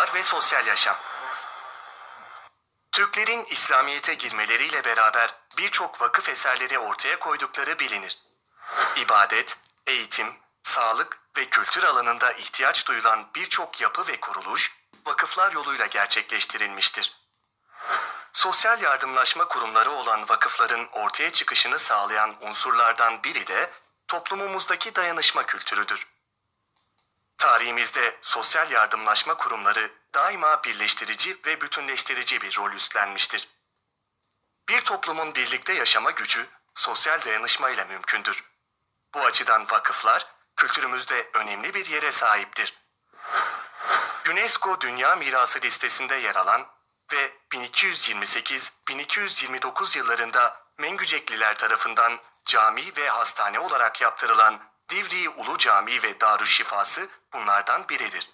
Vakıflar ve sosyal yaşam. Türklerin İslamiyet'e girmeleriyle beraber birçok vakıf eserleri ortaya koydukları bilinir. İbadet, eğitim, sağlık ve kültür alanında ihtiyaç duyulan birçok yapı ve kuruluş vakıflar yoluyla gerçekleştirilmiştir. Sosyal yardımlaşma kurumları olan vakıfların ortaya çıkışını sağlayan unsurlardan biri de toplumumuzdaki dayanışma kültürüdür. Tarihimizde sosyal yardımlaşma kurumları daima birleştirici ve bütünleştirici bir rol üstlenmiştir. Bir toplumun birlikte yaşama gücü sosyal dayanışmayla mümkündür. Bu açıdan vakıflar kültürümüzde önemli bir yere sahiptir. UNESCO Dünya Mirası listesinde yer alan ve 1228-1229 yıllarında Mengücekliler tarafından cami ve hastane olarak yaptırılan Divriği Ulu Camii ve Darüşşifası bunlardan biridir.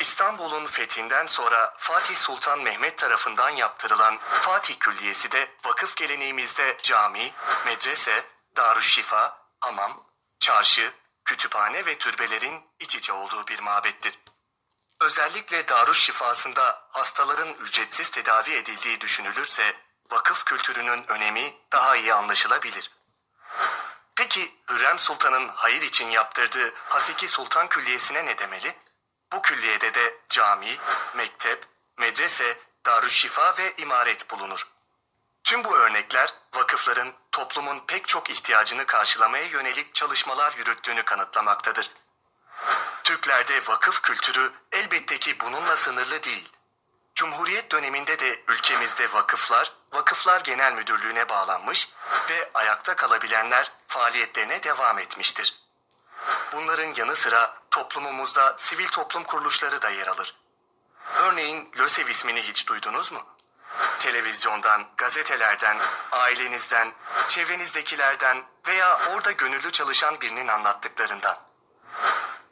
İstanbul'un fethinden sonra Fatih Sultan Mehmet tarafından yaptırılan Fatih Külliyesi de vakıf geleneğimizde cami, medrese, darüşşifa, hamam, çarşı, kütüphane ve türbelerin iç içe olduğu bir mabettir. Özellikle Darüşşifası'nda hastaların ücretsiz tedavi edildiği düşünülürse vakıf kültürünün önemi daha iyi anlaşılabilir. Peki Hürrem Sultan'ın hayır için yaptırdığı Haseki Sultan Külliyesi'ne ne demeli? Bu külliyede de cami, mektep, medrese, darüşşifa ve imaret bulunur. Tüm bu örnekler vakıfların toplumun pek çok ihtiyacını karşılamaya yönelik çalışmalar yürüttüğünü kanıtlamaktadır. Türklerde vakıf kültürü elbette ki bununla sınırlı değil. Cumhuriyet döneminde de ülkemizde vakıflar, Vakıflar Genel Müdürlüğü'ne bağlanmış ve ayakta kalabilenler faaliyetlerine devam etmiştir. Bunların yanı sıra toplumumuzda sivil toplum kuruluşları da yer alır. Örneğin LÖSEV ismini hiç duydunuz mu? Televizyondan, gazetelerden, ailenizden, çevrenizdekilerden veya orada gönüllü çalışan birinin anlattıklarından.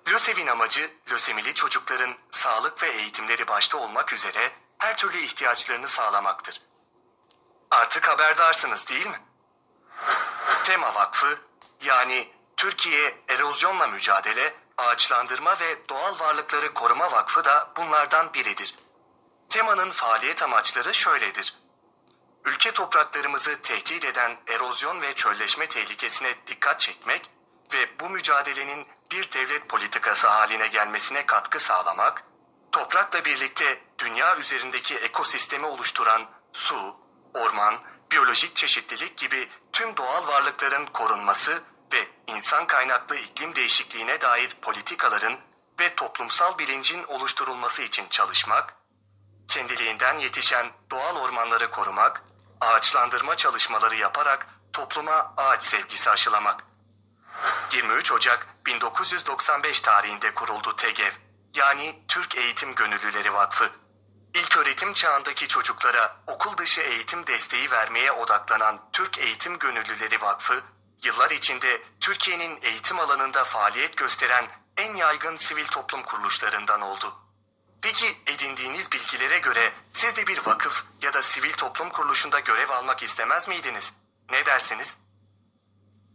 LÖSEV'in amacı lösemili çocukların sağlık ve eğitimleri başta olmak üzere her türlü ihtiyaçlarını sağlamaktır. Artık haberdarsınız değil mi? Tema Vakfı yani Türkiye Erozyonla Mücadele, Ağaçlandırma ve Doğal Varlıkları Koruma Vakfı da bunlardan biridir. Tema'nın faaliyet amaçları şöyledir. Ülke topraklarımızı tehdit eden erozyon ve çölleşme tehlikesine dikkat çekmek ve bu mücadelenin bir devlet politikası haline gelmesine katkı sağlamak, toprakla birlikte dünya üzerindeki ekosistemi oluşturan su, orman, biyolojik çeşitlilik gibi tüm doğal varlıkların korunması ve insan kaynaklı iklim değişikliğine dair politikaların ve toplumsal bilincin oluşturulması için çalışmak, kendiliğinden yetişen doğal ormanları korumak, ağaçlandırma çalışmaları yaparak topluma ağaç sevgisi aşılamak. 23 Ocak 1995 tarihinde kuruldu TEGEV, yani Türk Eğitim Gönüllüleri Vakfı. İlk öğretim çağındaki çocuklara okul dışı eğitim desteği vermeye odaklanan Türk Eğitim Gönüllüleri Vakfı, yıllar içinde Türkiye'nin eğitim alanında faaliyet gösteren en yaygın sivil toplum kuruluşlarından oldu. Peki edindiğiniz bilgilere göre siz de bir vakıf ya da sivil toplum kuruluşunda görev almak istemez miydiniz? Ne dersiniz?